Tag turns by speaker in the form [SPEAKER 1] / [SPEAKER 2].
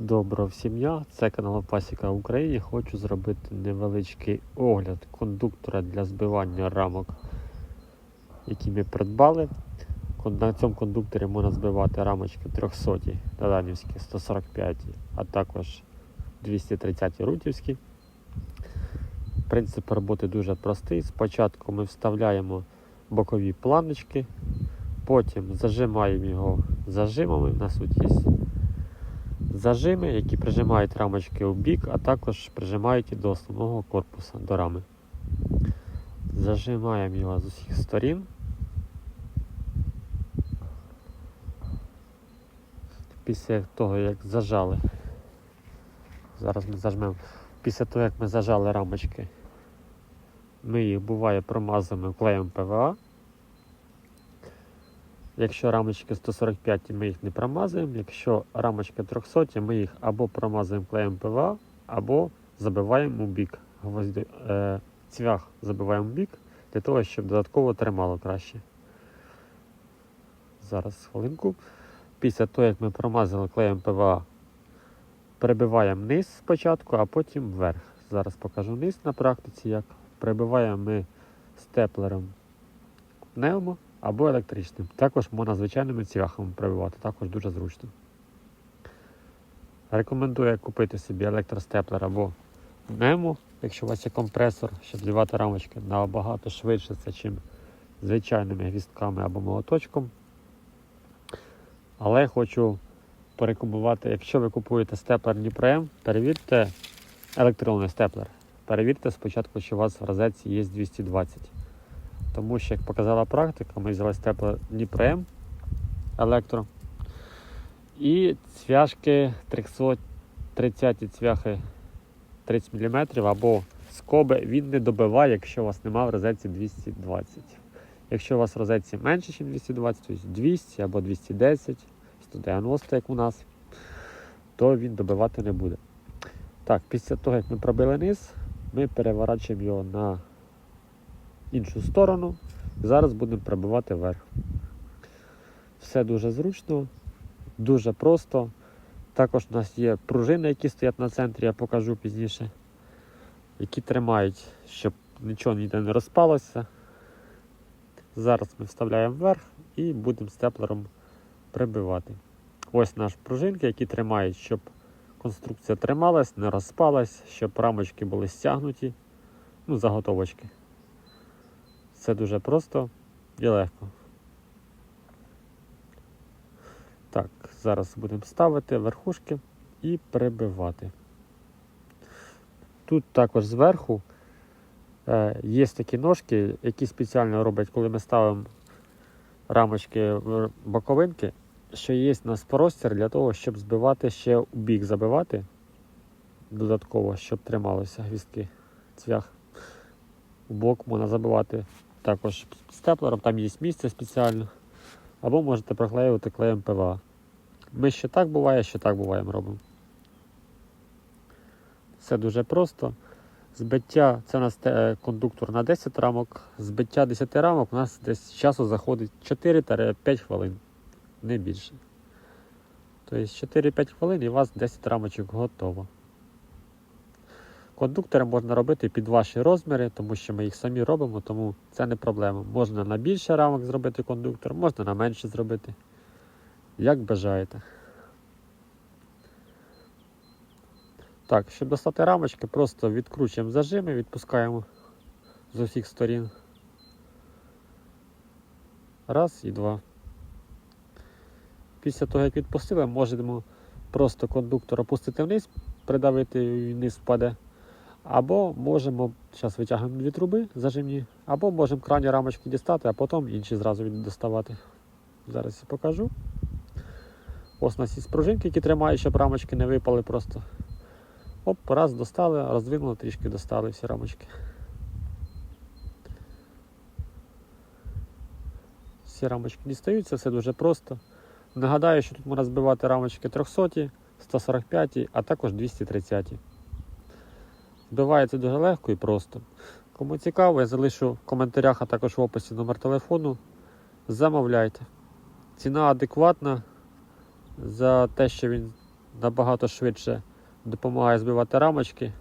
[SPEAKER 1] Доброго всім дня, це канал Пасіка Україні. Хочу зробити невеличкий огляд кондуктора для збивання рамок, які ми придбали. На цьому кондукторі можна збивати рамочки 300 Таданівські, 145, а також 230 рутівські. Принцип роботи дуже простий. Спочатку ми вставляємо бокові планочки, потім зажимаємо його зажимами. У нас тут є зажими, які прижимають рамочки у бік, а також прижимають і до основного корпуса, до рами. Зажимаємо його з усіх сторін. Після того, як зажали, зараз ми зажмемо, після того, як ми зажали рамочки, ми їх буває промазуємо клеєм ПВА. Якщо рамочки 145 ми їх не промазуємо, якщо рамочки 300, ми їх або промазуємо клеєм ПВА, або забиваємо у бік. Гвозді, е, цвях забиваємо у бік для того, щоб додатково тримало краще. Зараз хвилинку. Після того, як ми промазали клеєм ПВА, прибиваємо низ спочатку, а потім вверх. Зараз покажу низ на практиці, як прибиваємо ми степлером пневмо або електричним. Також можна звичайними цвяхами прибивати, також дуже зручно. Рекомендую купити собі електростеплер або пневмо, якщо у вас є компресор, щоб зливати рамочки набагато швидше це, чим звичайними гвістками або молоточком. Але хочу порекомендувати, якщо ви купуєте степлер Дніпрем, перевірте електронний степлер. Перевірте спочатку, чи у вас в розетці є 220. Тому що, як показала практика, ми взяли степлер Дніпрем електро. І цвяшки 330 цвяхи 30 мм або скоби він не добиває, якщо у вас немає в розетці 220. Якщо у вас в розетці менше, ніж 220, тобто 200 або 210, 190, як у нас, то він добивати не буде. Так, після того, як ми пробили низ, ми переворачуємо його на іншу сторону. Зараз будемо пробивати вверх. Все дуже зручно, дуже просто. Також у нас є пружини, які стоять на центрі, я покажу пізніше, які тримають, щоб нічого ніде не розпалося. Зараз ми вставляємо вверх і будемо степлером прибивати. Ось наші пружинки, які тримають, щоб конструкція трималась, не розпалась, щоб рамочки були стягнуті. Ну, заготовочки. Це дуже просто і легко. Так, зараз будемо ставити верхушки і прибивати. Тут також зверху е, є такі ножки, які спеціально роблять, коли ми ставимо рамочки в боковинки, що є у нас простір для того, щоб збивати ще у бік забивати додатково, щоб трималося гвіздки цвях. У бок можна забивати також степлером, там є місце спеціально. Або можете проклеювати клеєм ПВА. Ми ще так буває, ще так буваємо робимо. Все дуже просто. Збиття, це у нас кондуктор на 10 рамок. Збиття 10 рамок у нас десь часу заходить 4-5 хвилин, не більше. Тобто 4-5 хвилин і у вас 10 рамочок готово. Кондуктори можна робити під ваші розміри, тому що ми їх самі робимо, тому це не проблема. Можна на більше рамок зробити кондуктор, можна на менше зробити. Як бажаєте. Так, щоб достати рамочки, просто відкручуємо зажими, відпускаємо з усіх сторін. Раз і два. Після того, як відпустили, можемо просто кондуктор опустити вниз, придавити і вниз впаде. Або можемо, зараз витягуємо дві труби зажимні, або можемо крайні рамочки дістати, а потім інші зразу доставати. Зараз я покажу. Ось нас є пружинки, які тримають, щоб рамочки не випали просто. Оп, раз достали, роздвинули, трішки достали всі рамочки. Всі рамочки дістаються, все дуже просто. Нагадаю, що тут можна збивати рамочки 300, 145, а також 230. Збивається дуже легко і просто. Кому цікаво, я залишу в коментарях, а також в описі номер телефону. Замовляйте. Ціна адекватна за те, що він набагато швидше допомагає збивати рамочки.